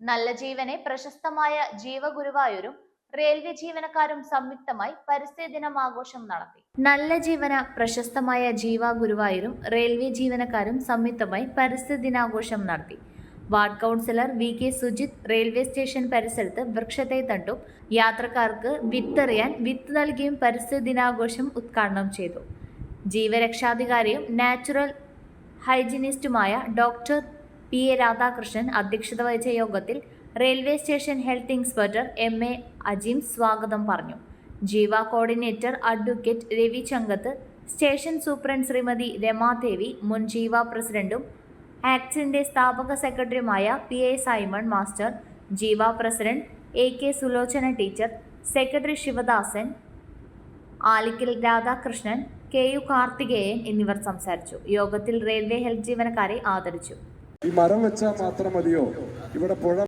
നല്ല ജീവനെ പ്രശസ്തമായ ജീവഗുരുവായൂരും റെയിൽവേ ജീവനക്കാരും സംയുക്തമായി പരിസ്ഥിതി ദിനം ആഘോഷം നടത്തി. നല്ല ജീവന പ്രശസ്തമായ ജീവ ഗുരുവായൂരും റെയിൽവേ ജീവനക്കാരും സംയുക്തമായി പരിസ്ഥിതി ദിനാഘോഷം നടത്തി. Ward councillor V K Sujith railway station പരിസരത്ത് വൃക്ഷത്തെ തട്ടും. യാത്രക്കാർക്ക് വിത്തെറിയാൻ വിത്ത് നൽകിയും പരിസ്ഥിതി ദിനാഘോഷം ഉദ്ഘാടനം ചെയ്തു. ജീവരക്ഷാധികാരിയും നാച്ചുറൽ ഹൈജീനിസ്റ്റുമായ ഡോക്ടർ പി എ രാധാകൃഷ്ണൻ അധ്യക്ഷത വഹിച്ച യോഗത്തിൽ railway station health inspector M A Ajeem സ്വാഗതം പറഞ്ഞു. Jeeva coordinator advocate Ravi Changath station superintendent Shrimati Ramadevi മുൻ ജീവ പ്രസിഡന്റും ആക്സിന്റെ സ്ഥാപക സെക്രട്ടറിയുമായ P A Simon master Jeeva president A K Sulochana teacher secretary Sivadasan Alikkal Radhakrishnan K U Karthikeyan എന്നിവർ സംസാരിച്ചു. യോഗത്തിൽ റെയിൽവേ ഹെൽത്ത് ജീവനക്കാരെ ആദരിച്ചു. ഈ മരം വെച്ചാൽ മാത്രം മതിയോ? ഇവിടെ പുഴ